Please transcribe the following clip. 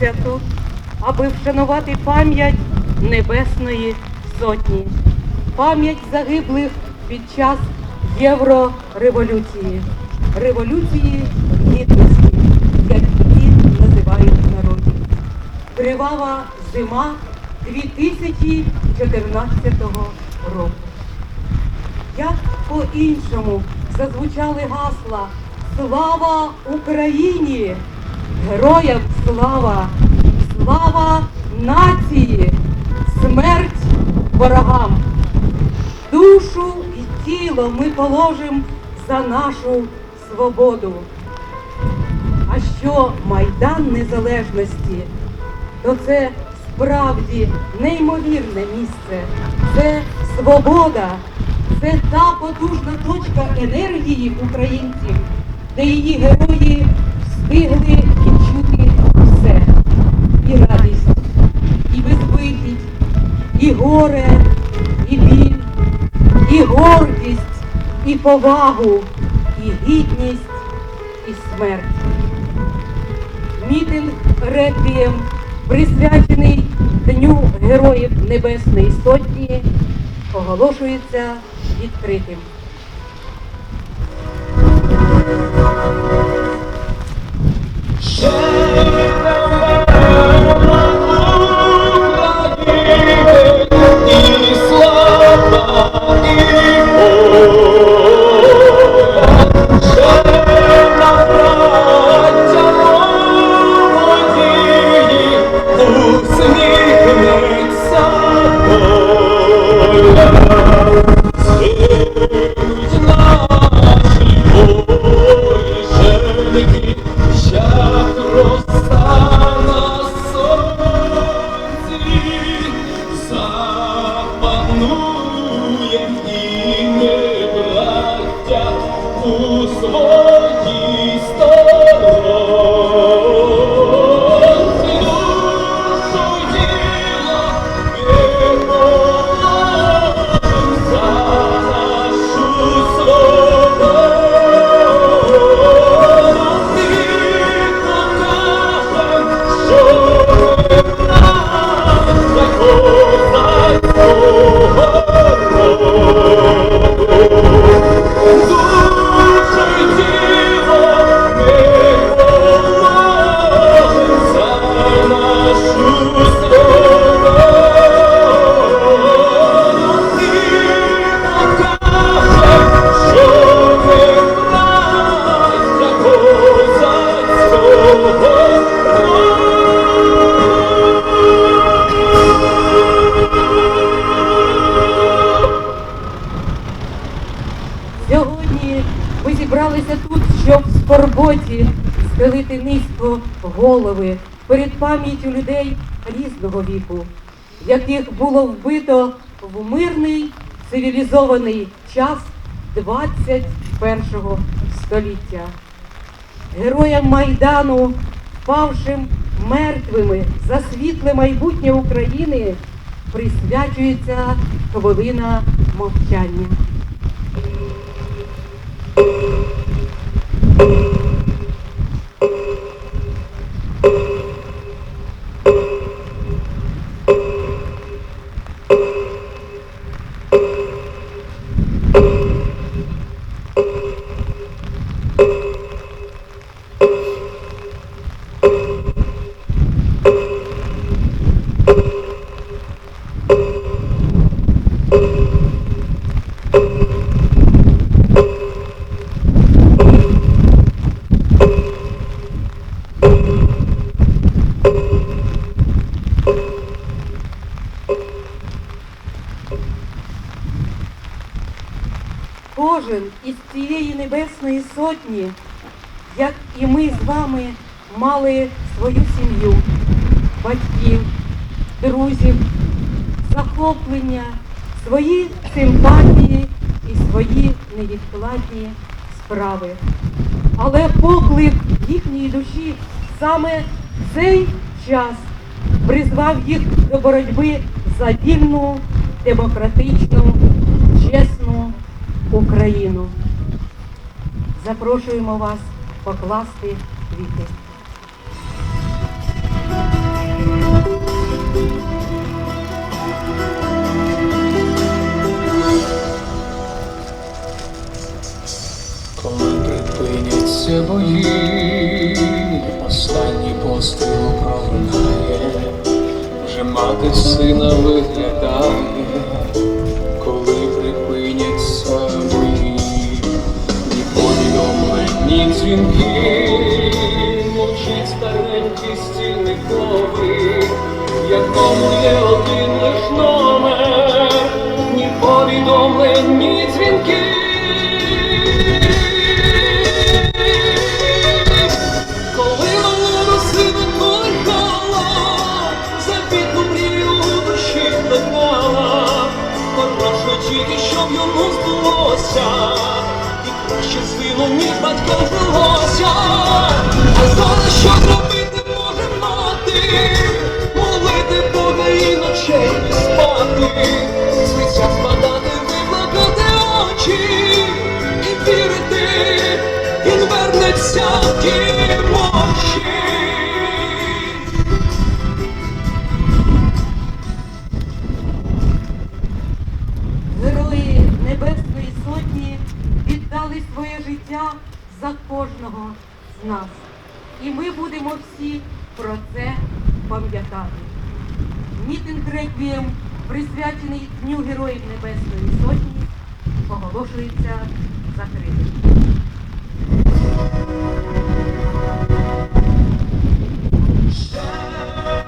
Тут, аби вшанувати пам'ять Небесної Сотні, пам'ять загиблих під час Єврореволюції, революції гідності, як її називають в народі. Кривава зима 2014 року. Як по-іншому зазвучали гасла Слава Україні! Героям слава! Слава нації! Смерть ворогам! Душу і тіло ми положимо за нашу свободу. А що Майдан Незалежності, то це справді неймовірне місце. Це свобода, це та потужна точка енергії українців, де її герої встигли горе, і біль, і гордість, і повагу, і гідність, і смерть. Мітинг реквієм, присвячений Дню Героїв Небесної Сотні, оголошується відкритим. Ми зібралися тут, щоб в скорботі схилити низько голови перед пам'яттю людей різного віку, яких було вбито в мирний цивілізований час 21 століття. Героям Майдану, павшим мертвими за світле майбутнє України, присвячується хвилина мовчання. you Кожен із цієї небесної сотні, як і ми з вами, мали свою сім'ю, батьків, друзів, захоплення, свої симпатії і свої невідкладні справи. Але поклик їхньої душі саме цей час призвав їх до боротьби за вільну, демократичну, Україну. Запрошуємо вас покласти квіти. Коли припиняться бої, останній постріл прогнає, вже мати сина виглядає. Повідомлені дзвінки, мовчить старенькі стіни кови, якому є один лиш номер, ні повідомлень, ні дзвінки. Коли малого сина кольгала, забітну мрію у душі догнала, хорошо тільки, щоб йому збулося, краще сину, ніж батько жилося. А зараз що зробити присвячений Дню Героїв Небесної Сотні, оголошується закритим. І